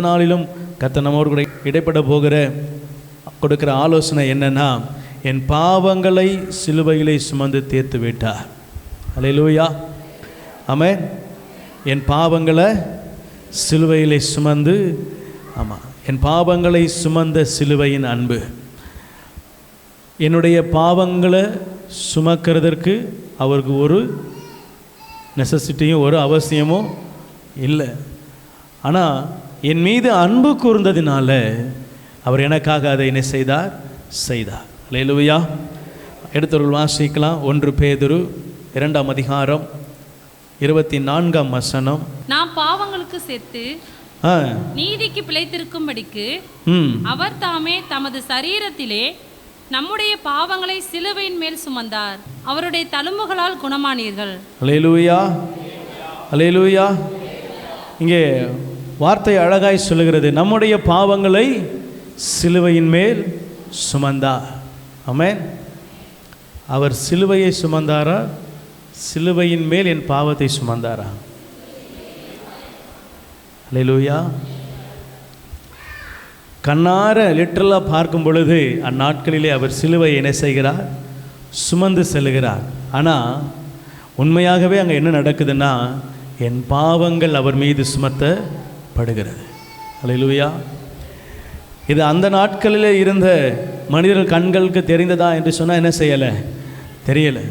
நாளிலும் கர்த்தர் நம்மோடு கூட இடைப்பட போகிற கொடுக்கிற ஆலோசனை என்னன்னா என் பாவங்களை சிலுவையிலே சுமந்து தீர்த்து விட்டார். அலையிலூயா ஆமென் என் பாவங்களை சிலுவையிலே சுமந்து ஆமாம் என் பாவங்களை சுமந்த சிலுவையின் அன்பு. என்னுடைய பாவங்களை சுமக்கிறதற்கு அவருக்கு ஒரு நெசசிட்டியும் ஒரு அவசியமும் இல்லை. ஆனால் என் மீது அன்பு கூர்ந்ததினால அவர் எனக்காக அதை என்ன செய்தார்? செய்தார். லேலுவையா எடுத்தவர்கள் வாசிக்கலாம். ஒன்று பேதுரு இரண்டாம் அதிகாரம் இருபத்தி நான்காம் வசனம். நாம் பாவங்களுக்கு செத்து நீதிக்கு பிழைத்திருக்கும்படிக்கு அவர் தாமே தமது சரீரத்திலே நம்முடைய பாவங்களை சிலுவையின் மேல் சுமந்தார். அவருடைய தழும்புகளால் குணமானீர்கள். அலேலூயா அலேலூயா இங்கே வார்த்தை அழகாய் சொல்லுகிறது நம்முடைய பாவங்களை சிலுவையின் மேல் சுமந்தார். ஆமென். அவர் சிலுவையை சுமந்தாரா? சிலுவையின் மேல் என் பாவத்தை சுமந்தாரா? அலேலூயா கண்ணார லிட்டரலாக பார்க்கும் பொழுது அந்நாட்களிலே அவர் சிலுவை என்ன செய்கிறார்? சுமந்து செல்கிறார் ஆனால் உண்மையாகவே அங்கே என்ன நடக்குதுன்னா என் பாவங்கள் அவர் மீது சுமத்த படுகிறது அல்லேலூயா இது அந்த நாட்களில் இருந்த மனிதர்கள் கண்களுக்கு தெரிந்ததா என்று சொன்னால் என்ன செய்யலை? தெரியலை.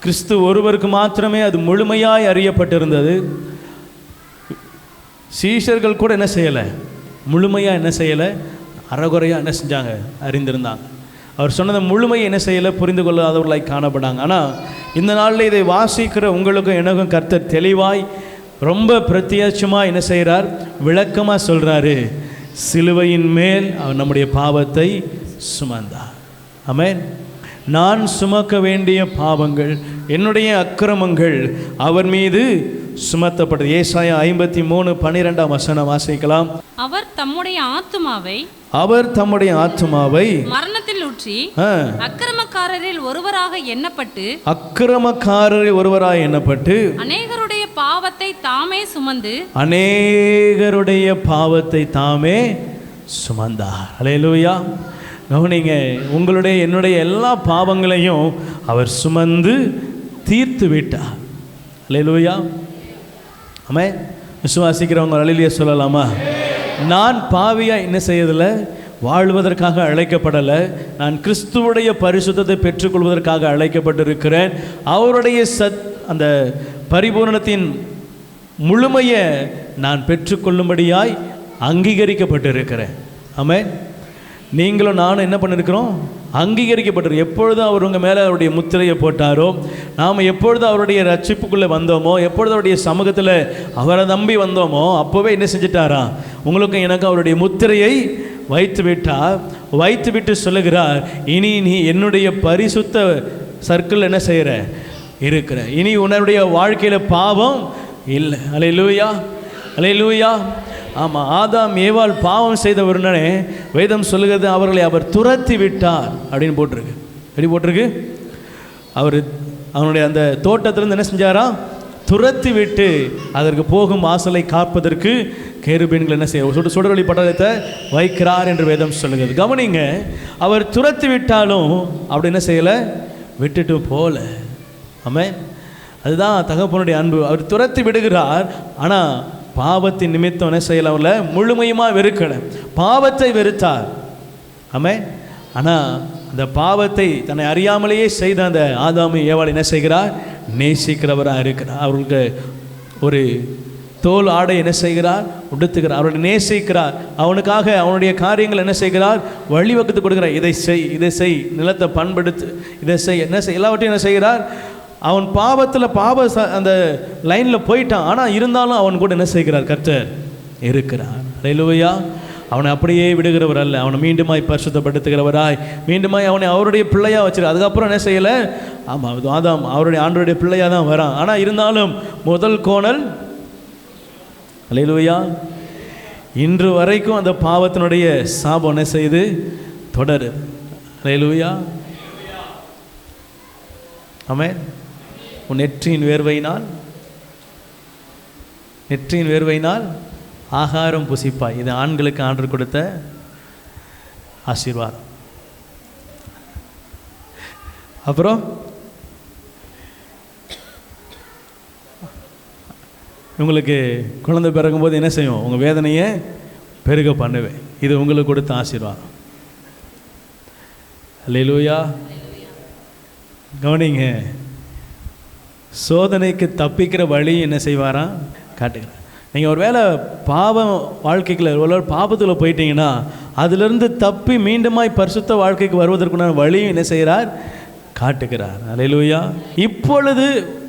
கிறிஸ்து ஒருவருக்கு மாத்திரமே அது முழுமையாய் அறியப்பட்டிருந்தது. சீஷர்கள் கூட என்ன செய்யலை? முழுமையாக என்ன செய்யலை? அறகுறையாக என்ன செஞ்சாங்க? அறிந்திருந்தாங்க. அவர் சொன்னதை முழுமையை என்ன செய்யலை? புரிந்து கொள்ளாதவர்களாய் காணப்படாங்க ஆனால் இந்த நாளில் இதை வாசிக்கிற உங்களுக்கும் எனக்கும் கர்த்தர் தெளிவாய் ரொம்ப பிரத்யட்சமாக என்ன செய்கிறார் விளக்கமாக சொல்கிறாரு சிலுவையின் மேல் அவர் நம்முடைய பாவத்தை சுமந்தார். ஆமென். நான் சுமக்க வேண்டிய பாவங்கள் என்னுடைய அக்கிரமங்கள் அவர் மீது சுமத்தப்பட்டது. ஏசாயா ஐம்பத்தி மூணு பன்னிரெண்டாம் வசனம் வாசிக்கலாம். அவர் தம்முடைய ஆத்துமாவை அவர் தம்முடைய ஆத்மாவை மரணத்தில் ஊற்றி அக்கிரமக்காரரில் ஒருவராக எண்ணப்பட்டு அக்கிரமக்காரரில் ஒருவராய் எண்ணப்பட்டு அநேகருடைய பாவத்தை தாமே சுமந்து அநேகருடைய பாவத்தை தாமே சுமந்தார். அலையலூயா கவனிங்க உங்களுடைய என்னுடைய எல்லா பாவங்களையும் அவர் சுமந்து தீர்த்து விட்டார். அலையலூயா ஆமே விசுவாசிக்கிறவங்க அலையிலேயே சொல்லலாமா? நான் பாவியா என்ன செய்யறதில்ல? வாழ்வதற்காக அழைக்கப்படலை. நான் கிறிஸ்துவுடைய பரிசுத்தத்தை பெற்றுக்கொள்வதற்காக அழைக்கப்பட்டிருக்கிறேன். அவருடைய சத் அந்த பரிபூரணத்தின் முழுமையை நான் பெற்றுக்கொள்ளும்படியாய் அங்கீகரிக்கப்பட்டிருக்கிறேன். ஆமென். நீங்களும் நானும் என்ன பண்ணிருக்கிறோம்? அங்கீகரிக்கப்பட்டிருக்கோம் எப்பொழுது அவர் உங்கள் மேலே அவருடைய முத்திரையை போட்டாரோ நாம் எப்பொழுது அவருடைய ரட்சிப்புக்குள்ளே வந்தோமோ எப்பொழுது அவருடைய சமூகத்தில் அவரை நம்பி வந்தோமோ அப்போவே என்ன செஞ்சிட்டாரா? உங்களுக்கும் எனக்கும் அவருடைய முத்திரையை வைத்து விட்டார். வைத்து விட்டு சொல்லுகிறார் இனி நீ என்னுடைய பரிசுத்த சர்க்கிள் என்ன செய்கிற இருக்கிற இனி உன்னுடைய வாழ்க்கையில் பாவம் இல்லை. அலை லூயா அலை லூயா ஆமாம் ஆதாம் ஏவாள் பாவம் செய்த உடனே வேதம் சொல்லுகிறது அவர்களை அவர் துரத்தி விட்டார் அப்படின்னு போட்டிருக்கு. எப்படி போட்டிருக்கு? அவர் அவனுடைய அந்த தோட்டத்திலிருந்து என்ன செஞ்சாரா? துரத்தி விட்டு அதற்கு போகும் ஆசலை காப்பதற்கு கேருபீன்கள் என்ன செய்ய சுடு சுடரொளி பட்டணத்தை வைக்கிறார் என்று வேதம் சொல்லுகிறது. கவனிங்க அவர் துரத்தி விட்டாலும் அப்படி என்ன செய்யலை? விட்டுட்டு போகல ஆமாம் அதுதான் தகப்பனுடைய அன்பு. அவர் துரத்தி விடுகிறார். ஆனால் பாவத்தின் நிமித்தம் என்ன செய்யல அவரில்? முழுமையுமா வெறுக்கலை. பாவத்தை வெறுத்தார். ஆமே ஆனால் அந்த பாவத்தை தன்னை அறியாமலேயே செய்த அந்த ஆதாமி ஏவாள் என்ன செய்கிறார்? நேசிக்கிறவராக இருக்கிறார். அவர்களுக்கு ஒரு தோல் ஆடை என்ன செய்கிறார்? உடுத்துகிறார். அவர்களை நேசிக்கிறார். அவனுக்காக அவனுடைய காரியங்கள் என்ன செய்கிறார்? வழிவகுத்து கொடுக்கிறார். இதை செய் இதை செய் நிலத்தை பண்படுத்து இதை செய் என்ன செய் எல்லாவற்றையும் என்ன செய்கிறார்? அவன் பாவத்தில் பாவ ச- அந்த லைனில் போயிட்டான். ஆனால் இருந்தாலும் அவன் கூட என்ன செய்கிறார்? கர்த்தர் இருக்கிறான் அலையிலுவையா அவனை அப்படியே விடுகிறவர் அல்ல. அவனை மீண்டுமாய் பரிசுத்தப்படுத்துகிறவராய் மீண்டுமாய் அவனை அவருடைய பிள்ளையாக வச்சிரு அதுக்கப்புறம் என்ன செய்யலை? ஆமாம் ஆதாம் அவருடைய ஆண்டருடைய பிள்ளையாக தான் வரான். ஆனால் இருந்தாலும் முதல் கோணல் அலையிலுவையா இன்று வரைக்கும் அந்த பாவத்தினுடைய சாபம் என்ன செய்து தொடருது. அலையிலுவையா ஆமென் உன் நெற்றியின் வேர்வையினால் நெற்றியின் வேர்வையினால் ஆகாரம் புசிப்பாய். இது ஆண்களுக்கு ஆர்டர் கொடுத்த ஆசீர்வாதம். அப்புறம் உங்களுக்கு குழந்தை பிறக்கும்போது என்ன செய்யும் உங்கள் வேதனையை பெருக பண்ணுவேன். இது உங்களுக்கு கொடுத்த ஆசீர்வாதம். அல்லேலூயா கவனிங்க. சோதனைக்கு தப்பிக்கிற வழி என்ன செய்வாராம் காட்டுகிறார் நீங்கள் ஒரு வேளை பாவம் வாழ்க்கைக்குள்ள ஒரு பாபத்தில் போயிட்டீங்கன்னா அதிலிருந்து தப்பி மீண்டுமாய் பரிசுத்த வாழ்க்கைக்கு வருவதற்குண்டான வழியும் என்ன செய்கிறார் காட்டுகிறார். அலையிலூயா. இப்பொழுது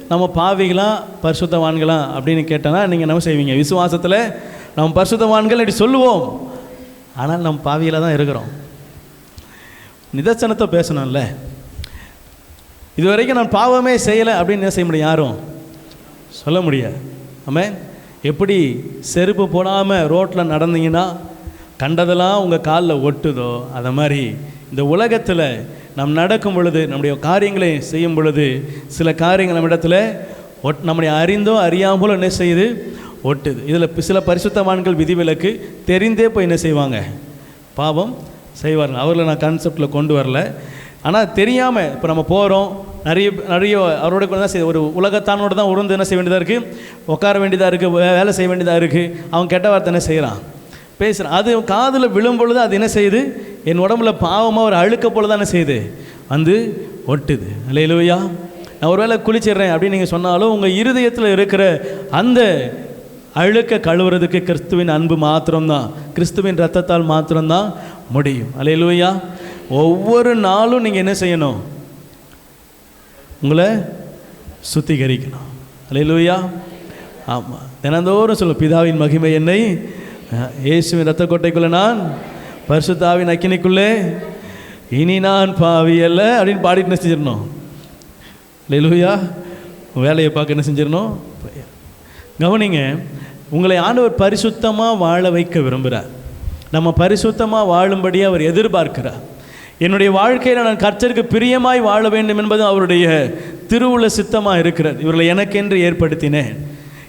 நம்ம பாவிகளாம் பரிசுத்தவான்களாம் அப்படின்னு கேட்டோன்னா நீங்கள் என்ன செய்வீங்க? விசுவாசத்தில் நம்ம பரிசுத்தவான்கள் அப்படி சொல்லுவோம். ஆனால் நம்ம பாவியில் தான் இருக்கிறோம். நிதர்சனத்தை பேசணும்ல. இது வரைக்கும் நான் பாவமே செய்யலை அப்படின்னு என்ன செய்ய முடியும்? யாரும்? சொல்ல முடியாது. ஆமாம் எப்படி செருப்பு போடாமல் ரோட்டில் நடந்தீங்கன்னா கண்டதெல்லாம் உங்கள் காலில் ஒட்டுதோ? அதை மாதிரி இந்த உலகத்தில் நம் நடக்கும் பொழுது நம்முடைய காரியங்களை செய்யும் பொழுது சில காரியங்கள் நம்மிடத்தில் ஒட் நம்முடைய அறிந்தோ அறியாமலோ என்ன செய்யுது? ஒட்டுது. இதில் சில பரிசுத்தவான்கள் விதிவிலக்கு தெரிந்தே போய் என்ன செய்வாங்க? பாவம் செய்வார்கள். அவர்களை நான் கான்செப்டில் கொண்டு வரல. ஆனால் தெரியாமல் இப்போ நம்ம போகிறோம் நிறைய நிறைய அவரோட கூட தான் செய்ய ஒரு உலகத்தானோட தான் உருந்து என்ன செய்ய வேண்டியதாக இருக்குது உட்கார வேண்டியதாக இருக்குது வேலை செய்ய வேண்டியதாக இருக்குது அவன் கெட்ட வார்த்தை என்ன செய்கிறான் பேசுகிறான் அது காதில் விழும் பொழுது அது என்ன செய்யுது? என் உடம்புல பாவமாக ஒரு அழுக்க போல தான் என்ன செய்யுது? வந்து ஒட்டுது. இல்லையிலுவையா நான் ஒரு வேளை குளிச்சிடுறேன் அப்படின்னு நீங்கள் சொன்னாலும் உங்கள் இருதயத்தில் இருக்கிற அந்த அழுக்க கழுவுறதுக்கு கிறிஸ்துவின் அன்பு மாத்திரம்தான். கிறிஸ்துவின் ரத்தத்தால் மாத்திரம்தான் முடியும். அலையிலுவையா ஒவ்வொரு நாளும் நீங்கள் என்ன செய்யணும்? உங்களை சுத்திகரிக்கணும். அலையிலூயா ஆமாம் தினந்தோறும் சொல்லும் பிதாவின் மகிமை என்னை இயேசுவின் ரத்த கோட்டைக்குள்ளே நான் பரிசுத்தாவின் அக்கினிக்குள்ளே இனி நான் பாவி அல்ல அப்படின்னு பாடிட்டு என்ன செஞ்சிடணும்? லெலுயா வேலையை பார்க்க என்ன செஞ்சிடணும்? கவனிங்க உங்களை ஆண்டவர் பரிசுத்தமாக வாழ வைக்க விரும்புகிறார் நம்ம பரிசுத்தமாக வாழும்படி அவர் எதிர்பார்க்கிறார். என்னுடைய வாழ்க்கையில் நான் கர்த்தருக்கு பிரியமாய் வாழ வேண்டும் என்பது அவருடைய திருவுள்ள சித்தமாக இருக்கிறது. இவர்களை எனக்கென்று ஏற்படுத்தினேன்.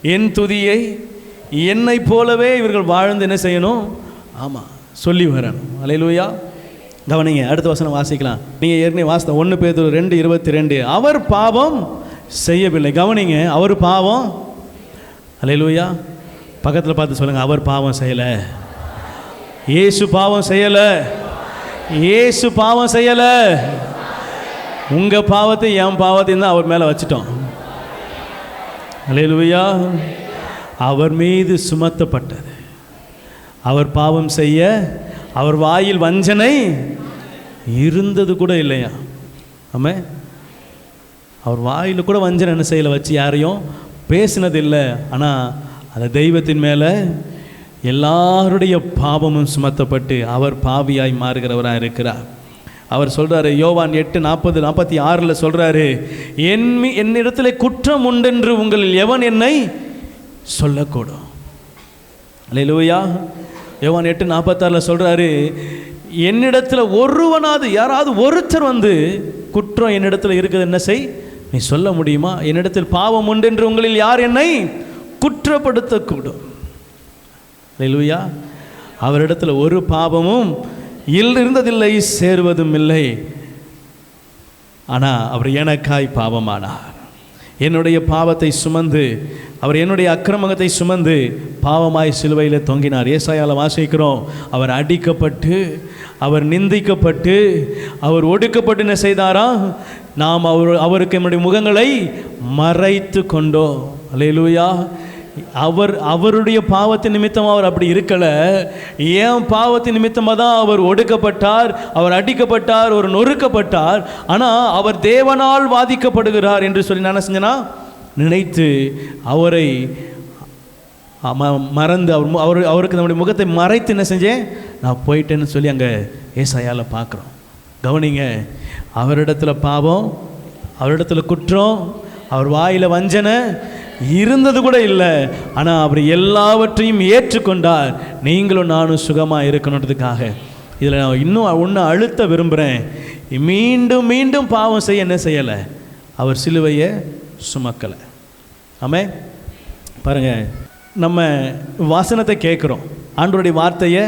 என் துதியை என்னைப் போலவே இவர்கள் வாழ்ந்து என்ன செய்யணும்? ஆமாம் சொல்லி வரணும். அலையிலூயா கவனிங்க அடுத்த வசனம் வாசிக்கலாம். நீங்கள் ஏற்கனவே வாசித்த ஒன்று பேர் ரெண்டு இருபத்தி ரெண்டு. அவர் பாவம் செய்யவில்லை. கவனிங்க அவர் பாவம். அலையிலூயா பக்கத்தில் பார்த்து சொல்லுங்கள் அவர் பாவம் செய்யலை. இயேசு பாவம் செய்யலை. இயேசு பாவம் செய்யலை. உங்கள் பாவத்தை என் பாவத்தையும் தான் அவர் மேலே வச்சிட்டோம். அலையிலுயா அவர் மீது சுமத்தப்பட்டது. அவர் பாவம் செய்ய அவர் வாயில் வஞ்சனை இருந்தது கூட இல்லையா? ஆமே. அவர் வாயில் கூட வஞ்சனை என்ன செய்யலை வச்சு யாரையும் பேசினது இல்லை. ஆனால் அந்த தெய்வத்தின் மேலே எல்லாருடைய பாவமும் சுமத்தப்பட்டு அவர் பாவியாய் மாறுகிறவராக இருக்கிறார். அவர் சொல்கிறாரு யோவான் எட்டு நாற்பது நாற்பத்தி ஆறில் சொல்கிறாரு என் என்னிடத்தில் குற்றம் உண்டென்று உங்களில் எவன் என்னை சொல்லக்கூடும்? அல்லேலூயா. யோவான் எட்டு நாற்பத்தாறில் சொல்கிறாரு என்னிடத்தில் ஒருவனாவது யாராவது ஒருத்தர் வந்து குற்றம் என்னிடத்தில் இருக்குது என்ன செய்? நீ சொல்ல முடியுமா? என்னிடத்தில் பாவம் உண்டு என்று உங்களில் யார் என்னை குற்றப்படுத்தக்கூடும். லூயா அவரிடத்தில் ஒரு பாவமும் இல் இருந்ததில்லை சேருவதும் இல்லை. ஆனால் அவர் எனக்காய் பாவமானார். என்னுடைய பாவத்தை சுமந்து அவர் என்னுடைய அக்கிரமத்தை சுமந்து பாவமாய் சிலுவையில் தொங்கினார். ஏசாயால் வாசிக்கிறோம் அவர் அடிக்கப்பட்டு அவர் நிந்திக்கப்பட்டு அவர் ஒடுக்கப்பட்டு என்ன செய்தாரா? நாம் அவர் அவருக்கு என்னுடைய முகங்களை மறைத்து கொண்டோம். அல்லேலூயா அவர் அவருடைய பாவத்தின் நிமித்தம் அவர் அப்படி இருக்கலை. ஏன் பாவத்தின் நிமித்தமாக தான் அவர் ஒடுக்கப்பட்டார் அவர் அடிக்கப்பட்டார் அவர் நொறுக்கப்பட்டார் ஆனால் அவர் தேவனால் வாதிக்கப்படுகிறார் என்று சொல்லி நான் செஞ்சனா நினைத்து அவரை ம- மறந்து அவர் அவர் அவருக்கு நம்முடைய முகத்தை மறைத்து என்ன செஞ்சேன் நான் போயிட்டேன்னு சொல்லி அங்கே ஏசாயால் பார்க்குறோம் கவனிங்க அவரிடத்துல பாவம் அவரிடத்துல குற்றம் அவர் வாயில் வஞ்சனை இருந்தது கூட இல்லை. ஆனால் அவர் எல்லாவற்றையும் ஏற்றுக்கொண்டார். நீங்களும் நானும் சுகமாக இருக்கணுன்றதுக்காக. இதில் நான் இன்னும் ஒன்று அழுத்த விரும்புகிறேன் மீண்டும் மீண்டும் பாவம் செய்ய என்ன செய்யலை? அவர் சிலுவையை சுமக்கலை. ஆமே பாருங்கள் நம்ம வாசனத்தை கேட்குறோம். ஆண்டோடைய வார்த்தையை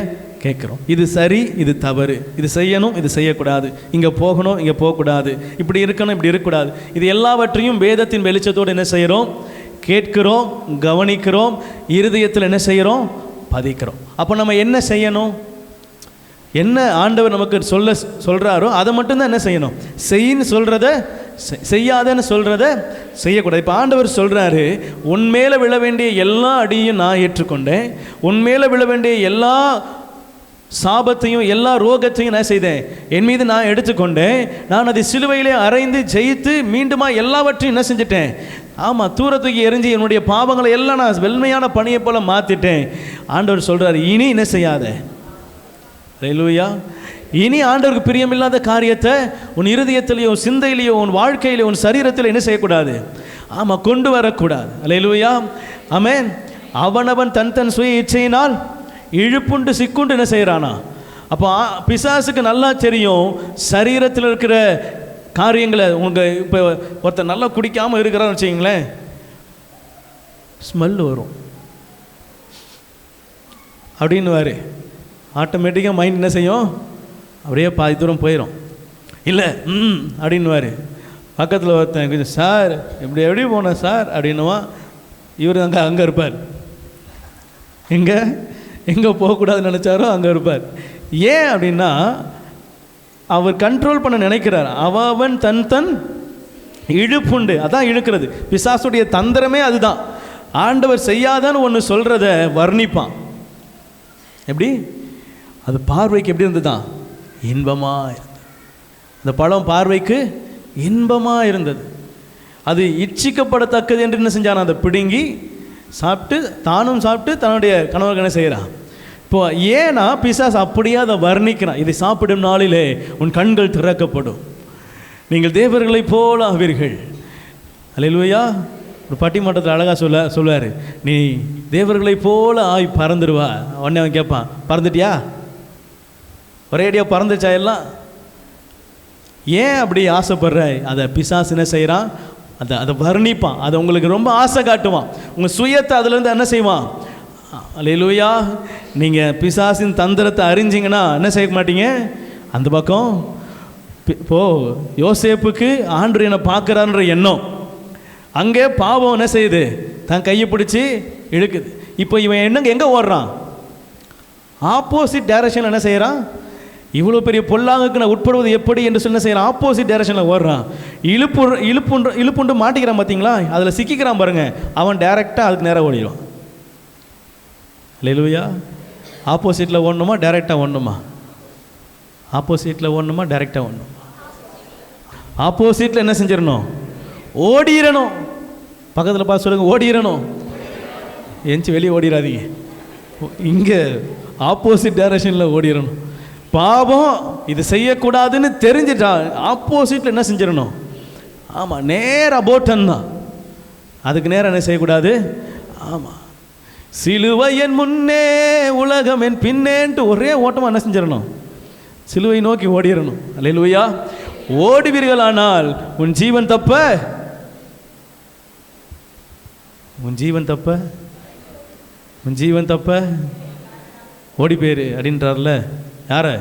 கேட்குறோம். இது சரி இது தவறு. இது செய்யணும் இது செய்யக்கூடாது. இங்கே போகணும் இங்கே போகக்கூடாது. இப்படி இருக்கணும் இப்படி இருக்கக்கூடாது. இது எல்லாவற்றையும் வேதத்தின் வெளிச்சத்தோடு என்ன செய்கிறோம் கேட்கிறோம் கவனிக்கிறோம் இருதயத்தில் என்ன செய்கிறோம்? பதிக்கிறோம். அப்போ நம்ம என்ன செய்யணும்? என்ன ஆண்டவர் நமக்கு சொல்ல சொல்கிறாரோ அதை மட்டும்தான் என்ன செய்யணும்? செய்யின்னு சொல்கிறத செய்யாதன்னு சொல்கிறத செய்யக்கூடாது. இப்போ ஆண்டவர் சொல்கிறாரு உன் மேலே விழ வேண்டிய எல்லா அடியும் நான் ஏற்றுக்கொண்டேன். உன்மேலே விழ வேண்டிய எல்லா சாபத்தையும் எல்லா ரோகத்தையும் நான் செய்தேன். என் மீது நான் எடுத்துக்கொண்டேன். நான் அதை சிலுவையிலே அரைந்து ஜெயித்து மீண்டுமா எல்லாவற்றையும் என்ன செஞ்சிட்டேன்? ஆமாம் தூரத்துக்கு எரிஞ்சு என்னுடைய பாவங்களை எல்லாம் நான் வெண்மையான பணியை போல் மாற்றிட்டேன் ஆண்டவர் சொல்கிறார் இனி என்ன செய்யாத? லூயா இனி ஆண்டவருக்கு பிரியமில்லாத காரியத்தை உன் இருதயத்திலேயோ சிந்தையிலேயோ உன் வாழ்க்கையிலேயோ உன் சரீரத்தில் என்ன செய்யக்கூடாது? ஆமாம் கொண்டு வரக்கூடாது. அலையிலூயா ஆமென் அவனவன் தன் தன் சுய இச்சையினால் இழுப்புண்டு சிக்குண்டு என்ன செய்கிறானா அப்போ பிசாசுக்கு நல்லா தெரியும் சரீரத்தில் இருக்கிற காரியங்களை உங்கள் இப்போ ஒருத்தர் நல்லா குடிக்காமல் இருக்கிறான்னு வச்சுக்கிங்களேன் ஸ்மெல் வரும். அப்படின்னுவார். ஆட்டோமேட்டிக்காக மைண்ட் என்ன செய்யும்? அப்படியே பாதி தூரம் போயிடும் இல்லை ம் அப்படின்னுவார். பக்கத்தில் ஒருத்தன் கொஞ்சம் சார் இப்படி எப்படி போனேன் சார்? அப்படின்னுவான். இவர் அங்கே அங்கே இருப்பார். எங்கே? எங்கே போகக்கூடாதுன்னு நினச்சாரோ அங்கே இருப்பார். ஏன் அப்படின்னா அவர் கண்ட்ரோல் பண்ண நினைக்கிறார். அவன் தன் தன் இழுப்புண்டு. அதான் இழுக்கிறது. பிசாசுடைய தந்திரமே அதுதான். ஆண்டவர் செய்யாதான்னு ஒன்று சொல்கிறத வர்ணிப்பான். எப்படி? அது பார்வைக்கு எப்படி இருந்ததுதான் இன்பமாக இருந்தது. அந்த பழம் பார்வைக்கு இன்பமாக இருந்தது. அது இச்சிக்கப்படத்தக்கது என்று என்ன செஞ்சான்? அதை பிடுங்கி சாப்பிட்டு தானும் சாப்பிட்டு தன்னுடைய கணவர்கனை செய்கிறான் இப்போ ஏன்னா பிசாஸ் அப்படியே அதை வர்ணிக்கிறான். இதை சாப்பிடும் நாளிலே உன் கண்கள் திறக்கப்படும். நீங்கள் தேவர்களைப் போல ஆவீர்கள். அலையிலுவையா ஒரு பட்டிமன்றத்தில் அழகாக சொல்ல சொல்லுவார் நீ தேவர்களை போல ஆய் பறந்துடுவா உடனே அவன் கேட்பான் பறந்துட்டியா? ஒரேடியாக பறந்துச்சா எல்லாம்? ஏன் அப்படி ஆசைப்படுற? அதை பிசாஸ் என்ன செய்கிறான் அதை அதை வர்ணிப்பான். அதை உங்களுக்கு ரொம்ப ஆசை காட்டுவான். உங்கள் சுயத்தை அதுலேருந்து என்ன செய்வான்? அலையிலூயா நீங்கள் பிசாசின் தந்திரத்தை அறிஞ்சிங்கன்னா என்ன செய்ய மாட்டீங்க? அந்த பக்கம் பி- இப்போ யோசேப்புக்கு ஆண்டு என்னை பார்க்குறான்ற எண்ணம். அங்கே பாவம் என்ன செய்யுது? தன் கையை பிடிச்சி இழுக்குது. இப்போ இவன் என்னங்க எங்கே ஓடுறான்? ஆப்போசிட் டைரக்ஷனில் என்ன செய்கிறான் இவ்வளோ பெரிய பொல்லாங்குக்கு நான் உட்படுவது எப்படி என்று சொல்லி என்ன செய்கிறான் ஆப்போசிட் டைரக்ஷனில் ஓடுறான். இழுப்பு இழுப்புன்ற இழுப்புண்டு மாட்டிக்கிறான் பார்த்தீங்களா அதில் சிக்கிக்கிறான் பாருங்கள் அவன் டைரெக்டாக அதுக்கு நேராக ஓடிடுவான். லெலுவையா ஆப்போசிட்டில் ஓடணுமா டைரெக்டாக ஒன்றுமா ஆப்போசிட்டில் ஓடணுமா டைரெக்டாக ஒன்றுமா ஆப்போசிட்டில் என்ன செஞ்சிடணும்? ஓடிடணும் பக்கத்தில் பார்த்து சொல்லுங்கள் ஓடிடணும் எஞ்சி வெளியே ஓடிடாதீங்க இங்கே ஆப்போசிட் டைரக்ஷனில் ஓடிடணும் பாவம் இது செய்யக்கூடாதுன்னு தெரிஞ்சிட்டா ஆப்போசிட்டில் என்ன செஞ்சிடணும்? ஆமாம் நேராக போட்டன் தான் அதுக்கு நேரம் என்ன செய்யக்கூடாது? ஆமாம் சிலுவை என் முன்னே உலகம் என் பின்னேன்ட்டு ஒரே ஓட்டமாக என்ன செஞ்சிடணும்? சிலுவை நோக்கி ஓடிடணும். அல்லேலூயா. ஓடுவீர்களானால் உன் ஜீவன் தப்ப? உன் ஜீவன் தப்ப? உன் ஜீவன் தப்ப? ஓடி போயிரு அப்படின்றார்ல. யார?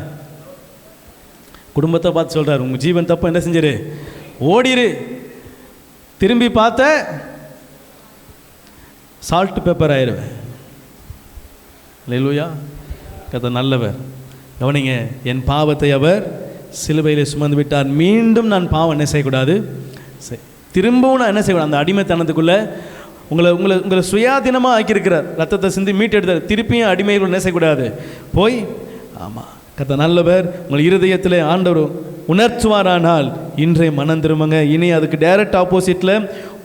குடும்பத்தை பார்த்து சொல்றாரு. உங்க ஜீவன் தப்ப என்ன செஞ்சிரு? ஓடிரு. திரும்பி பார்த்த சால்ட் பேப்பர் ஆயிடுவேன் லெலுயா கதை நல்லவர். கவனிங்க என் பாவத்தை அவர் சிலுவையில் சுமந்து விட்டார். மீண்டும் நான் பாவம் என்ன செய்யக்கூடாது? திரும்பவும் நான் என்ன செய்யக்கூடாது? அந்த அடிமைத்தனத்துக்குள்ளே உங்களை உங்களை உங்களை சுயாதீனமாக ஆக்கியிருக்கிறார். ரத்தத்தை சிந்தி மீட்டெடுத்தார் திருப்பியும் அடிமைகள் என்ன செய்யக்கூடாது? போய் ஆமாம் கத்த நல்லவர். உங்கள் இருதயத்தில் ஆண்டவரும் உணர்த்துவாரானால் இன்றைய மனம் திரும்புங்க. இனி அதுக்கு டைரக்ட் ஆப்போசிட்டில்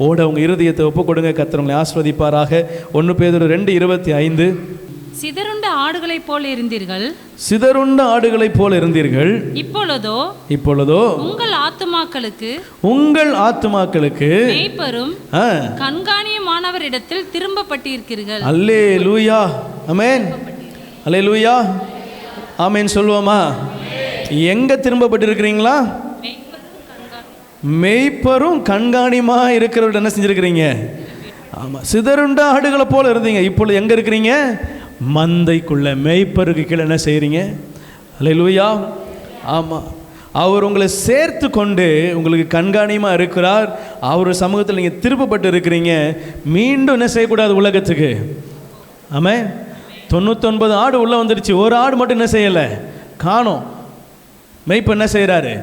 ஓட உங்கள் இருதயத்தை ஒப்புக் கொடுங்க கத்தர் உங்களை ஆஸ்வதிப்பாராக ஒன்று பேதொரு ரெண்டு இருபத்தி ஐந்து. சிதறுண்ட ஆடுகளைப் போல் இருந்தீர்கள். சிதறுண்ட ஆடுகளைப் போல இருந்தீர்கள். இப்பொழுதோ இப்பொழுதோ உங்கள் ஆத்துமாக்களுக்கு உங்கள் ஆத்துமாக்களுக்கு மேய்ப்பரும் கண்காணியமானவரிடத்தில் திரும்பப்பட்டிருக்கிறீர்கள். அல்லே லூயா அமேன் அல்லே லூயா ஆமேன் சொல்லுவோமா எங்க திரும்பப்பட்டிருக்கிறீங்களா? மெய்ப்பரும் கண்காணிமா இருக்கிறவர்கிட்ட என்ன செஞ்சிருக்கிறீங்க? ஆமாம் சிதறுண்ட ஆடுகளை போல இருந்தீங்க. இப்பொழுது எங்கே இருக்கிறீங்க? மந்தைக்குள்ள. மெய்ப்பருக்கு கீழே என்ன செய்கிறீங்க அலையிலுயா. ஆமாம் அவர் உங்களை சேர்த்து கொண்டு உங்களுக்கு கண்காணியமாக இருக்கிறார். அவர் சமூகத்தில் நீங்கள் திருப்பப்பட்டு இருக்கிறீங்க மீண்டும் என்ன செய்யக்கூடாது உலகத்துக்கு? ஆமே தொண்ணூத்தொன்பது ஆடு உள்ளே வந்துடுச்சு ஒரு ஆடு மட்டும் என்ன செய்யலை? காணோம். மெய்ப்பு என்ன செய்கிறாரு?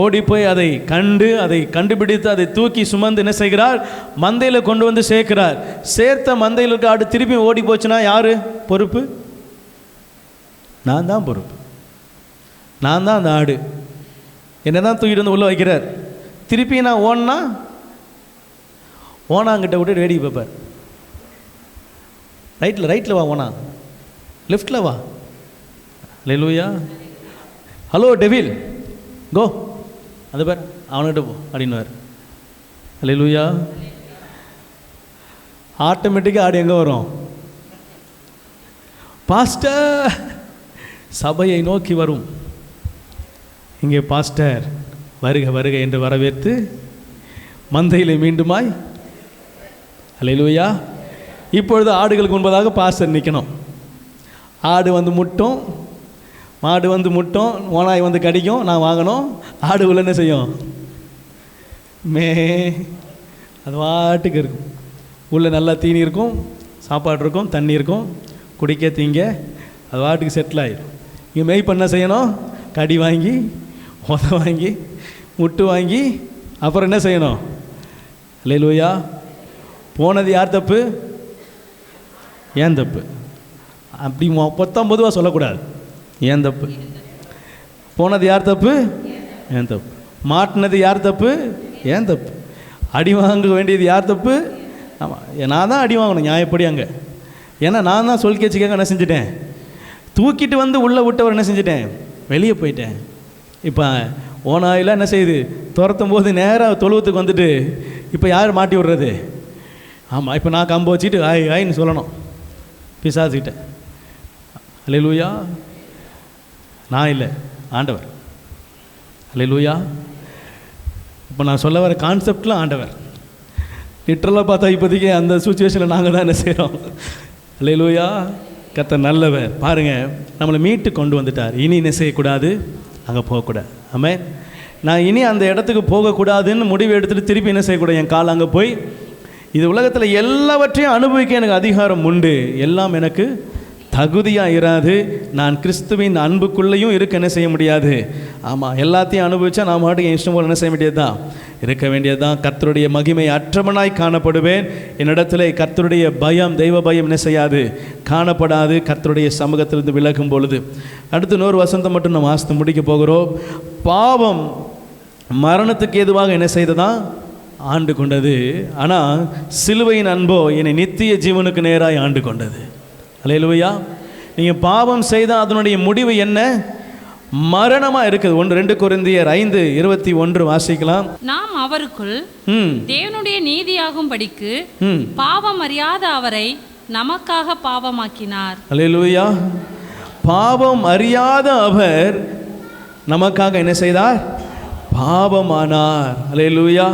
ஓடி போய் அதை கண்டு அதை கண்டுபிடித்து அதை தூக்கி சுமந்து என்ன செய்கிறார்? மந்தையில் கொண்டு வந்து சேர்க்கிறார். சேர்த்த மந்தையில் இருக்க ஆடு திருப்பி ஓடி போச்சுன்னா யாரு? பொறுப்பு? நான் தான் பொறுப்பு. நான் தான் அந்த ஆடு. என்ன தான் தூக்கிட்டு வந்து உள்ளே வைக்கிறார். திருப்பி நான் ஓன்னா ஓனாங்கிட்ட விட்டு வேடிக்கை பார்ப்பார் ரைட்டில் ரைட்டில் வா ஓனா. லெஃப்டில் வா. லெலூயா ஹலோ டெவில் கோ அது பேர் அவனுக்கிட்ட போ அப்படின்னுவார். லெலூயா ஆட்டோமேட்டிக்காக ஆடு எங்கே வரும்? பாஸ்டர் சபையை நோக்கி வரும். இங்கே பாஸ்டர் வருக வருக என்று வரவேற்று மந்தையிலே மீண்டுமாய். அலையிலுவையா இப்பொழுது ஆடுகளுக்கு முன்பதாக பாஸ்டர் நிற்கணும் ஆடு வந்து முட்டும். மாடு வந்து முட்டும் ஓனாய் வந்து கடிக்கும் நான் வாங்கணும். ஆடு உள்ள என்ன செய்யும்? மே அது வாட்டுக்கு இருக்கும். உள்ளே நல்லா தீனி இருக்கும் சாப்பாடு இருக்கும் தண்ணி இருக்கும். குடிக்க தீங்க அது வாட்டுக்கு செட்டில் ஆகிடும் இங்கே மெய் பண்ண செய்யணும்? கடி வாங்கி உத வாங்கி முட்டு வாங்கி அப்புறம் என்ன செய்யணும்? லேலூயா போனது யார் தப்பு? ஏன் தப்பு? அப்படி மொ- பொதுவாக சொல்லக்கூடாது. ஏன் தப்பு? போனது யார் தப்பு? ஏன் தப்பு? மாட்டினது யார் தப்பு? ஏன் தப்பு? அடி வாங்க வேண்டியது யார் தப்பு? ஆமாம் நான் தான் அடி வாங்கணும் நியாயப்படி அங்கே. ஏன்னா நான் தான் சொல் கேச்சு என்ன செஞ்சுட்டேன்? தூக்கிட்டு வந்து உள்ளே விட்டவர் என்ன செஞ்சுட்டேன்? வெளியே போயிட்டேன். இப்போ ஓனாயெல்லாம் என்ன செய்யுது? துரத்தும் போது நேராக தொழுவத்துக்கு வந்துட்டு இப்போ யார் மாட்டி விடுறது? ஆமாம் இப்போ நான் கம்பு வச்சுட்டு ஆய் ஆயின்னு சொல்லணும். பிசாசிக்கிட்டேன் அல்லேலூயா நான் இல்லை ஆண்டவர். அல்ல லூயா இப்போ நான் சொல்ல வர கான்செப்டில் ஆண்டவர். லிட்ரலாக பார்த்தா இப்போதைக்கு அந்த சுச்சுவேஷனில் நாங்கள் தான் என்ன செய்கிறோம் அல்லேலூயா கத்த நல்லவர். பாருங்கள் நம்மளை மீட்டு கொண்டு வந்துட்டார். இனி என்ன செய்யக்கூடாது? அங்கே போகக்கூடாது. ஆமே நான் இனி அந்த இடத்துக்கு போகக்கூடாதுன்னு முடிவு எடுத்துகிட்டு திருப்பி என்ன செய்யக்கூடாது? என் கால் அங்கே போய் இது உலகத்தில் எல்லாவற்றையும் அனுபவிக்க எனக்கு அதிகாரம் உண்டு. எல்லாம் எனக்கு தகுதியாக இராது நான் கிறிஸ்துவின் அன்புக்குள்ளேயும் இருக்க என்ன செய்ய முடியாது? ஆமாம் எல்லாத்தையும் அனுபவித்தா நான் மாட்டுக்கு என் இஷ்டம் போல என்ன செய்ய வேண்டியதுதான் இருக்க வேண்டியதுதான் கர்த்தருடைய மகிமை அற்றவனாய் காணப்படுவேன். என்னிடத்தில் கர்த்தருடைய பயம் தெய்வ பயம் என்ன செய்யாது? காணப்படாது. கர்த்தருடைய சமூகத்திலிருந்து விலகும் பொழுது. அடுத்து நூறு வசந்தம் மட்டும் நம்ம வாசித்து முடிக்க போகிறோம். பாவம் மரணத்துக்கு ஏதுவாக என்ன செய்ததான் ஆண்டு கொண்டது. ஆனால் சிலுவையின் அன்போ என்னை நித்திய ஜீவனுக்கு நேராய் ஆண்டு கொண்டது. அலையலுவையா நீங்கள் பாவம் செய்தால் அதனுடைய முடிவு என்ன? மரணமாக இருக்குது. ஒன்று ரெண்டு குருந்தியர் ஐந்து இருபத்தி ஒன்று வாசிக்கலாம். நாம் அவருக்குள் தேவனுடைய நீதியாகும் படிக்கு பாவம் அறியாத அவரை நமக்காக பாவமாக்கினார். அலையலுவையா பாவம் அறியாத அவர் நமக்காக என்ன செய்தார்? பாவமானார். அலையலுவையா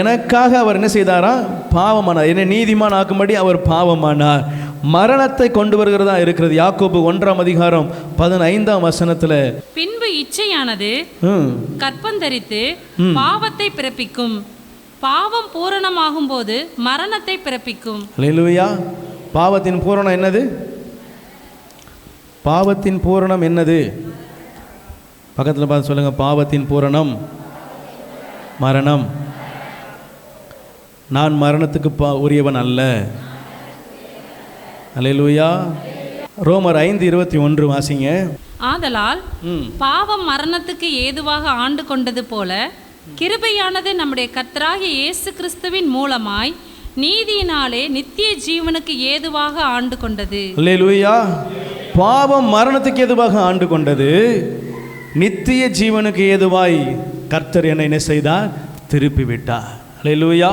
எனக்காக அவர் என்ன செய்தாரா? பாவமானார். என்னை நீதிமான் ஆக்கும்படி அவர் பாவமானார். மரணத்தை கொண்டு வருகிறதா இருக்கிறது. யாக்கோபு ஒன்றாம் அதிகாரம் பதினைந்தாம் வசனத்தில். பின்பு இச்சையானது கற்பந்தரித்து பாவத்தை பிறப்பிக்கும். பாவம் பூரணமாகும் போது மரணத்தை பிறப்பிக்கும். பாவத்தின் பூரணம் என்னது? பாவத்தின் பூரணம் என்னது? பக்கத்தில் பார்த்து சொல்லுங்க. பாவத்தின் பூரணம். மரணம். நான் மரணத்துக்கு பா உரியவன் அல்ல. அல்லேலூயா ரோமர் ஐந்து இருபத்தி ஒன்று வாசிங்க. ஆதலால் பாவம் மரணத்துக்கு ஏதுவாக ஆண்டு கொண்டது போல கிருபையானது நம்முடைய கர்த்தராகிய இயேசு கிறிஸ்துவின் மூலமாய் நீதியினாலே நித்திய ஜீவனுக்கு ஏதுவாக ஆண்டு கொண்டது. அல்லேலூயா பாவம் மரணத்துக்கு எதுவாக ஆண்டு கொண்டது. நித்திய ஜீவனுக்கு ஏதுவாய் கர்த்தர் என்னை என்ன செய்தார்? திருப்பி விட்டார் அல்லேலூயா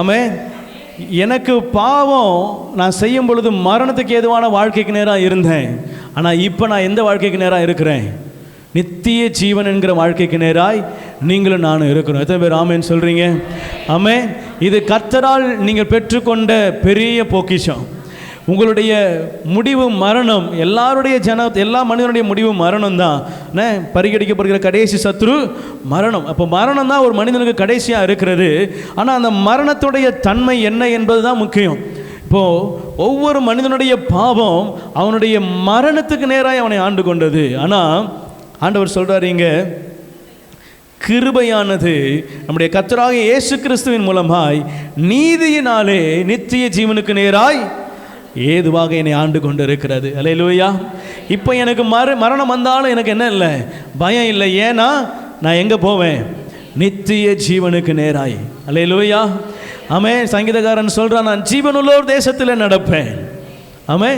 ஆமே எனக்கு பாவம் நான் செய்யும் பொழுது மரணத்துக்கு ஏதுவான வாழ்க்கைக்கு நேராக இருந்தேன். ஆனால் இப்போ நான் எந்த வாழ்க்கைக்கு நேராக இருக்கிறேன்? நித்திய ஜீவன் என்கிற வாழ்க்கைக்கு நேராய் நீங்களும் நானும் இருக்கிறோம். எத்தனை பேர் ஆமேன்னு சொல்கிறீங்க ஆமே இது கர்த்தரால் நீங்கள் பெற்றுக்கொண்ட பெரிய பொக்கிஷம். உங்களுடைய முடிவு மரணம் எல்லாருடைய ஜன எல்லா மனிதனுடைய முடிவு மரணம் தான் என்ன? பரிகடிக்கப்படுகிற கடைசி சத்ரு மரணம். அப்போ மரணம் தான் ஒரு மனிதனுக்கு கடைசியாக இருக்கிறது. ஆனால் அந்த மரணத்துடைய தன்மை என்ன என்பது தான் முக்கியம். இப்போது ஒவ்வொரு மனிதனுடைய பாவம் அவனுடைய மரணத்துக்கு நேராக அவனை ஆண்டு கொண்டது. ஆனால் ஆண்டவர் சொல்கிறார் இங்கே கிருபையானது நம்முடைய கத்தராக இயேசு கிறிஸ்துவின் மூலமாய் நீதியினாலே நித்திய ஜீவனுக்கு நேராய் ஏதுவாக என்னை ஆண்டு கொண்டு இருக்கிறது அலையிலூயா இப்போ எனக்கு மறு மரணம் வந்தாலும் எனக்கு என்ன இல்லை? பயம் இல்லை. ஏன்னா நான் எங்கே போவேன்? நித்திய ஜீவனுக்கு நேராய். அலையிலூயா ஆமே சங்கீதக்காரன் சொல்கிறான் நான் ஜீவனுள்ளோர் தேசத்தில் நடப்பேன். ஆமே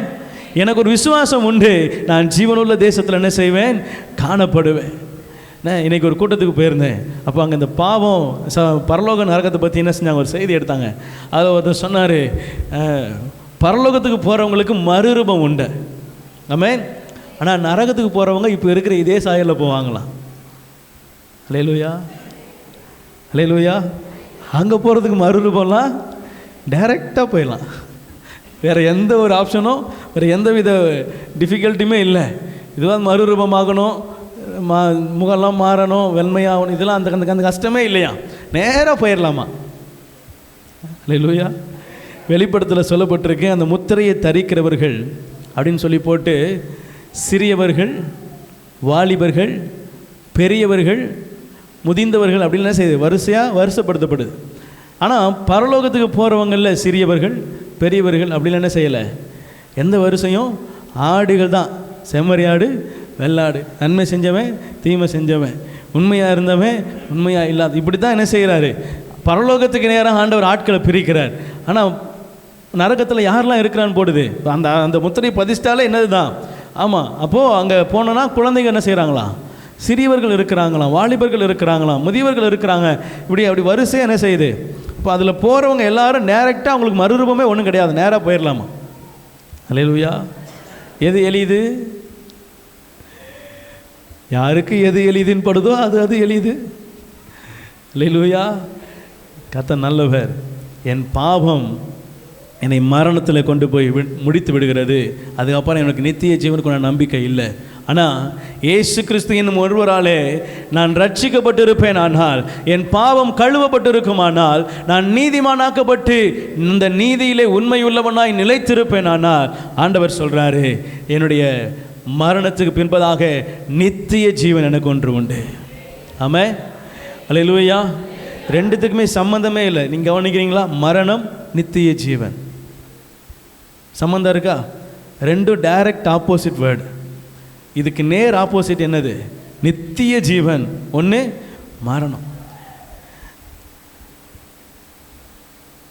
எனக்கு ஒரு விசுவாசம் உண்டு. நான் ஜீவனுள்ள தேசத்தில் என்ன செய்வேன்? காணப்படுவேன். நான் இன்னைக்கு ஒரு கூட்டத்துக்கு போயிருந்தேன். அப்போ அங்கே இந்த பாவம் ச பரலோக நரகத்தை பற்றி என்ன செஞ்சாங்க? ஒரு செய்தி எடுத்தாங்க. அதை ஒருத்தர் சொன்னார் பரலோகத்துக்கு போகிறவங்களுக்கு மறுரூபம் உண்டு. ஆமே ஆனால் நரகத்துக்கு போகிறவங்க இப்போ இருக்கிற இதே சாயலில் போவாங்களாம். அலையலூயா அலையலூயா அங்கே போகிறதுக்கு மறுரூபம்லாம் டைரெக்டாக போயிடலாம். வேறு எந்த ஒரு ஆப்ஷனும் வேறு எந்த வித டிஃபிகல்ட்டியுமே இல்லை இதுவாக மறுரூபமாகணும் மா முகம்லாம் மாறணும் வெண்மையாகணும் இதெல்லாம் அந்த அந்த அந்த கஷ்டமே இல்லையா நேராக போயிடலாமா? லூயா வெளிப்படத்தில் சொல்லப்பட்டிருக்கு. அந்த முத்திரையை தரிக்கிறவர்கள் அப்படின்னு சொல்லி போட்டு சிறியவர்கள் வாலிபர்கள் பெரியவர்கள் முதிர்ந்தவர்கள் அப்படின்லாம் செய்யுது? வரிசையாக வருஷப்படுத்தப்படுது ஆனால் பரலோகத்துக்கு போகிறவங்களில் சிறியவர்கள் பெரியவர்கள் அப்படிலாம் என்ன செய்யலை? எந்த வரிசையும்? ஆடுகள் தான். செம்மறி ஆடு வெள்ளாடு. நன்மை செஞ்சவன் தீமை செஞ்சவன். உண்மையாக இருந்தவன் உண்மையாக இல்லாத. இப்படி தான் என்ன செய்கிறாரு? பரலோகத்துக்கு நேராக ஆண்டவர் ஆட்களை பிரிக்கிறார். ஆனால் நரகத்தில் யாரெல்லாம் இருக்கிறான்னு போடுது. அந்த அந்த முத்திரை பதிஷ்டாலே என்னது தான் ஆமாம் அப்போது அங்கே போனோன்னா குழந்தைங்க என்ன செய்கிறாங்களாம் சிறியவர்கள் இருக்கிறாங்களாம் வாலிபர்கள் இருக்கிறாங்களாம் முதியவர்கள் இருக்கிறாங்க. இப்படி அப்படி வரிசையாக என்ன செய்யுது? இப்போ அதில் போகிறவங்க எல்லாரும் டேரெக்டாக அவங்களுக்கு மறுரூபமே ஒன்றும் கிடையாது நேராக போயிடலாமா அல்லேலூயா எது எளிது? யாருக்கு எது எளிதுன்னு படுதோ அது அது எளிது. அல்லேலூயா கத்த நல்லவர். என் பாவம் என்னை மரணத்தில் கொண்டு போய் வி- முடித்து விடுகிறது. அதுக்கப்புறம் எனக்கு நித்திய ஜீவனுக்கு நம்பிக்கை இல்லை. ஆனால் இயேசு கிறிஸ்து என்னும் ஒருவராலே நான் ரட்சிக்கப்பட்டிருப்பேன் ஆனால் என் பாவம் கழுவப்பட்டிருக்குமானால் நான் நீதிமானாக்கப்பட்டு இந்த நீதியிலே உண்மையுள்ளவனாய் நிலைத்திருப்பேன் ஆனால் ஆண்டவர் சொல்கிறாரு என்னுடைய மரணத்துக்கு பின்பதாக நித்திய ஜீவன் எனக்கு ஒன்று உண்டு. ஆமே அல்லேலூயா ரெண்டுத்துக்குமே சம்மந்தமே இல்லை. நீங்கள் கவனிக்கிறீங்களா? மரணம் நித்திய ஜீவன். சம்மந்தம் இருக்கா? ரெண்டும் டைரக்ட் ஆப்போசிட் வேர்டு இதுக்கு நேர் ஆப்போசிட் என்னது? நித்திய ஜீவன். ஒன்று மரணம்.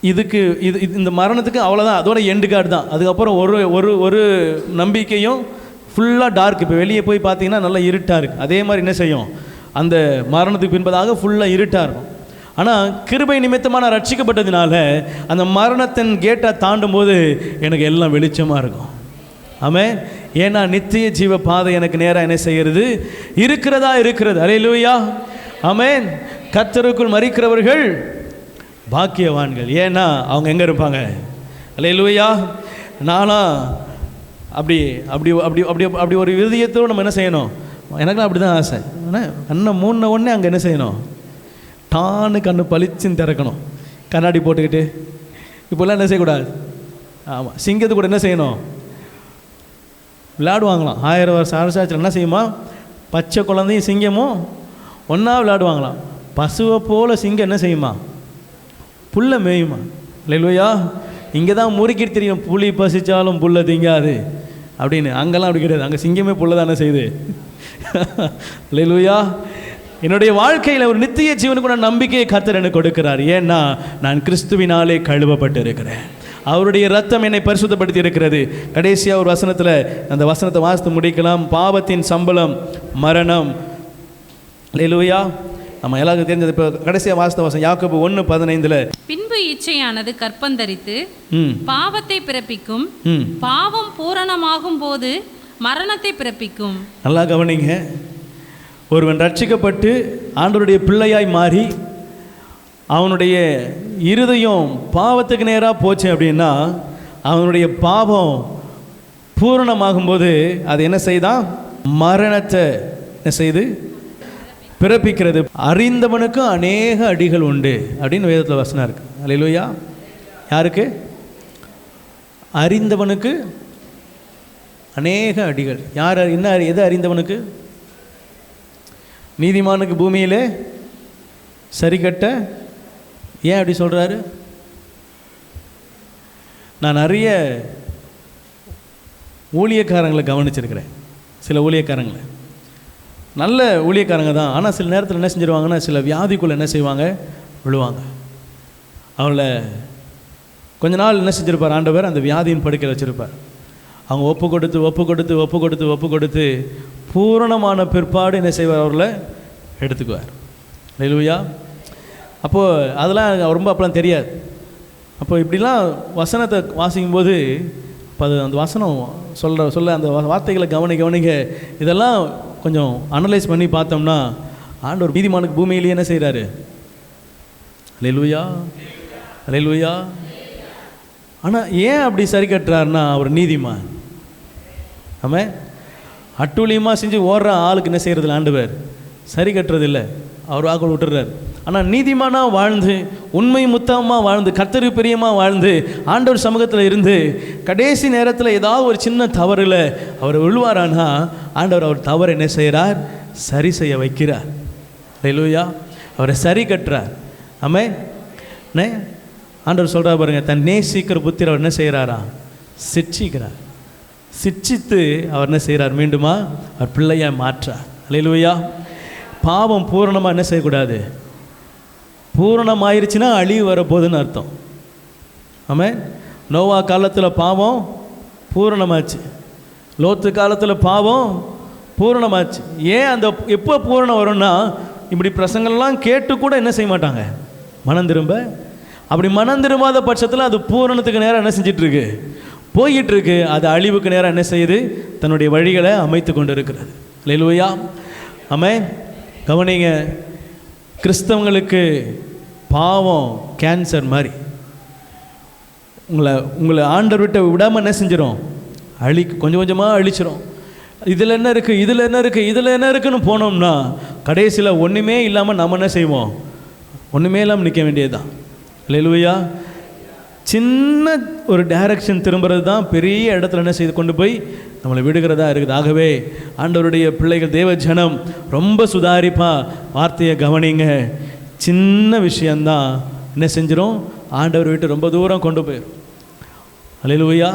இதுக்கு இது இது- இந்த மரணத்துக்கு அவ்வளோதான் அதோட எண்டு கார்டு தான். அதுக்கப்புறம் ஒரு ஒரு ஒரு நம்பிக்கையும் ஃபுல்லாக டார்க் இப்போ வெளியே போய் பார்த்தீங்கன்னா நல்லா இருட்டாக இருக்குது அதே மாதிரி என்ன செய்யும்? அந்த மரணத்துக்கு பின்பதாக ஃபுல்லாக இருட்டாக இருக்கும். ஆனால் கிருபை நிமித்தமாக நான் ரட்சிக்கப்பட்டதுனால அந்த மரணத்தின் கேட்டை தாண்டும் போது எனக்கு எல்லாம் வெளிச்சமாக இருக்கும். ஆமே ஏன்னா நித்திய ஜீவ பாதை எனக்கு நேராக என்ன செய்கிறது? இருக்கிறதா இருக்கிறது. அலையிலூயா ஆமேன். கர்த்தருக்குள் மறிக்கிறவர்கள் பாக்கியவான்கள். ஏன்னா அவங்க எங்கே இருப்பாங்க? அலையிலூயா நானா அப்படி அப்படி அப்படி அப்படி அப்படி ஒரு விருதியத்தோடு நம்ம என்ன செய்யணும்? எனக்குலாம் அப்படி தான் ஆசை. ஆனால் அண்ணன் மூணு உடனே அங்கே என்ன செய்யணும்? டான்னு கண்ணு பளிச்சுன்னு திறக்கணும். கண்ணாடி போட்டுக்கிட்டு. இப்போல்லாம் என்ன செய்யக்கூடாது? ஆமாம் சிங்கத்து கூட என்ன செய்யணும்? விளையாடுவாங்களாம். ஆயிரம் வருஷம் அரசாட்சியில் என்ன செய்யுமா? பச்சை குழந்தையும் சிங்கமும் ஒன்றா விளையாடுவாங்களாம். பசுவை போல் சிங்கம் என்ன செய்யுமா? புல்லை மேயுமா? இல்லையா இங்கே தான் முறுக்கிட்டு தெரியும். புலி பசித்தாலும் புல்லை திங்காது. அப்படின்னு அங்கெல்லாம் அப்படி கிடையாது. அங்கே சிங்கமே புல்லை தானே செய்யுது. இல்லையா என்னுடைய வாழ்க்கையில் ஒரு நித்திய ஜீவனுக்கு நான் நம்பிக்கையை கர்த்தர் எனக்கு கொடுக்கிறார். ஏன்னா நான் கிறிஸ்துவினாலே கழுவப்பட்டு இருக்கிறேன் அவருடைய ரத்தம் என்னை பரிசுத்தப்படுத்தி இருக்கிறது கடைசியாக ஒரு வசனத்தில் அந்த வசனத்தை வாசித்து முடிக்கலாம். பாவத்தின் சம்பளம் மரணம். லேலுயா நம்ம எல்லாருக்கும் தெரிஞ்சது இப்போ கடைசியாக வாசித்த வசனம் யாக்கோபு ஒன்று பதினைந்தில் பின்பு இச்சையானது கற்பந்தரித்து பாவத்தை பிறப்பிக்கும் பாவம் பூரணமாகும் போது மரணத்தை பிறப்பிக்கும். நல்லா கவனிங்க. ஒருவன் ரட்சிக்கப்பட்டு ஆண்டவருடைய பிள்ளையாய் மாறி அவனுடைய இருதயம் பாவத்துக்கு நேராக போச்சு அப்படின்னா அவனுடைய பாவம் பூரணமாகும்போது அது என்ன செய்தான் மரணத்தை என்ன செய்து? பிறப்பிக்கிறது. அறிந்தவனுக்கும் அநேக அடிகள் உண்டு அப்படின்னு வேதத்தில் வசனம் இருக்கு. அல்லையா யாருக்கு? அறிந்தவனுக்கு அநேக அடிகள். யார் என்ன அறி- எது அறிந்தவனுக்கு? நீதிமானுக்கு பூமியிலே சரி கட்ட ஏன் அப்படி சொல்கிறாரு நான் நிறைய ஊழியக்காரங்களை கவனிச்சிருக்கிறேன். சில ஊழியக்காரங்களை. நல்ல ஊழியக்காரங்க தான். ஆனால் சில நேரத்தில் என்ன செஞ்சிருவாங்கன்னா சில வியாதிக்குள்ளே என்ன செய்வாங்க? விழுவாங்க. அவளை கொஞ்ச நாள் என்ன செஞ்சுருப்பார்? ஆண்டவர் அந்த வியாதியின் படுக்கையில் வச்சுருப்பார். அவங்க ஒப்பு கொடுத்து ஒப்பு கொடுத்து ஒப்பு கொடுத்து ஒப்பு கொடுத்து பூரணமான பிற்பாடு என்ன செய்வார் அவர்களை? எடுத்துக்குவார். லூயா அப்போது அதெல்லாம் ரொம்ப அப்போலாம் தெரியாது. அப்போ இப்படிலாம் வசனத்தை வாசிக்கும்போது இப்போ அது அந்த வசனம் சொல்கிற சொல்ல அந்த வார்த்தைகளை கவனி கவனிக்க இதெல்லாம் கொஞ்சம் அனலைஸ் பண்ணி பார்த்தோம்னா ஆண்டவர் நீதிமானுக்கு பூமியிலேயே என்ன செய்கிறாரு அலையலூயா அலையலூயா ஆனால் ஏன் அப்படி சரி கட்டுறாருன்னா அவர் நீதிமான். நம்ம அட்டூழியமாக செஞ்சு ஓடுற ஆளுக்கு என்ன செய்கிறதில்ல ஆண்டவர்? சரி கட்டுறதில்ல. அவர் வாக்கு விட்டுறாரு. ஆனால் நீதிமானாக வாழ்ந்து உண்மை முத்தமாக வாழ்ந்து கர்த்தருக்கு பிரியமாக வாழ்ந்து ஆண்டவர் சமூகத்தில் இருந்து கடைசி நேரத்தில் ஏதாவது ஒரு சின்ன தவறில் அவர் விழுவாரானா ஆண்டவர் அவர் தவறு என்ன செய்கிறார் சரி செய்ய வைக்கிறார். லூயா அவரை சரி கட்டுறார். ஆமே ஆண்டவர் சொல்கிறார் பாருங்கள் தன் நேசிக்கிற புத்திர அவர் என்ன செய்கிறாரா சிட்சிக்கிறார் சிட்சித்து அவர் என்ன செய்கிறார்? மீண்டுமா அவர் பிள்ளையை மாற்றார். அலையிலுவையா பாவம் பூரணமாக என்ன செய்யக்கூடாது? பூரணமாயிருச்சுன்னா அழிவு வரப்போகுதுன்னு அர்த்தம். ஆமாம் நோவா காலத்தில் பாவம் பூரணமாச்சு. லோத்து காலத்தில் பாவம் பூரணமாச்சு. ஏன் அந்த எப்போ பூரணம் வரும்னா இப்படி பிரசங்கள்லாம் கேட்டு கூட என்ன செய்ய மாட்டாங்க? மனம் திரும்ப. அப்படி மனம் திரும்பாத பட்சத்தில் அது பூரணத்துக்கு நேரம் என்ன செஞ்சிட்ருக்கு? போய்கிட்டு இருக்கு அது அழிவுக்கு நேரம் என்ன செய்யுது? தன்னுடைய வழிகளை அமைத்து கொண்டு இருக்கிறது லெலுவையா ஆமே கவனிங்க கிறிஸ்தவங்களுக்கு பாவம் கேன்சர் மாதிரி. உங்களை உங்களை ஆண்டர் விட்ட விடாமல் என்ன செஞ்சிடும் அழி கொஞ்சம் கொஞ்சமாக அழிச்சிரும். இதில் என்ன இருக்குது இதில் என்ன இருக்குது இதில் என்ன இருக்குன்னு போனோம்னா கடைசியில் ஒன்றுமே இல்லாமல் நம்ம என்ன செய்வோம்? ஒன்றுமே இல்லாமல் நிற்க வேண்டியது தான் லெலுவையா சின்ன ஒரு டைரக்ஷன் திரும்புறது தான் பெரிய இடத்துல என்ன செய்து கொண்டு போய் நம்மளை விடுகிறதா இருக்குது. ஆகவே ஆண்டவருடைய பிள்ளைகள் தேவ ஜனம் ரொம்ப சுதாரிப்பாக வார்த்தையை கவனிங்க. சின்ன விஷயந்தான் என்ன செஞ்சிடும் ஆண்டவர் விட்டு ரொம்ப தூரம் கொண்டு போயிடும் அலையிலுவையா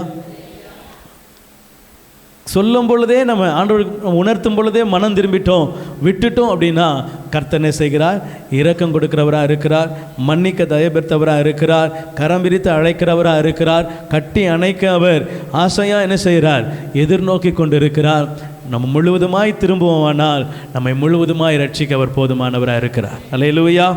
சொல்லும் பொழுதே நம்ம ஆண்டவருக்கு உணர்த்தும் பொழுதே மனம் திரும்பிட்டோம். விட்டுட்டோம் அப்படின்னா கர்த்தனை செய்கிறார்? இரக்கம் கொடுக்கிறவராக இருக்கிறார். மன்னிக்க தயபெற்றவராக இருக்கிறார். கரம் விரித்து அழைக்கிறவராக இருக்கிறார். கட்டி அணைக்க அவர் ஆசையாக என்ன செய்கிறார்? எதிர்நோக்கி கொண்டு இருக்கிறார் நம்ம முழுவதுமாய் திரும்புவோமானால் நம்மை முழுவதுமாய் ரட்சிக்க அவர் போதுமானவராக இருக்கிறார். அல்லேலூயா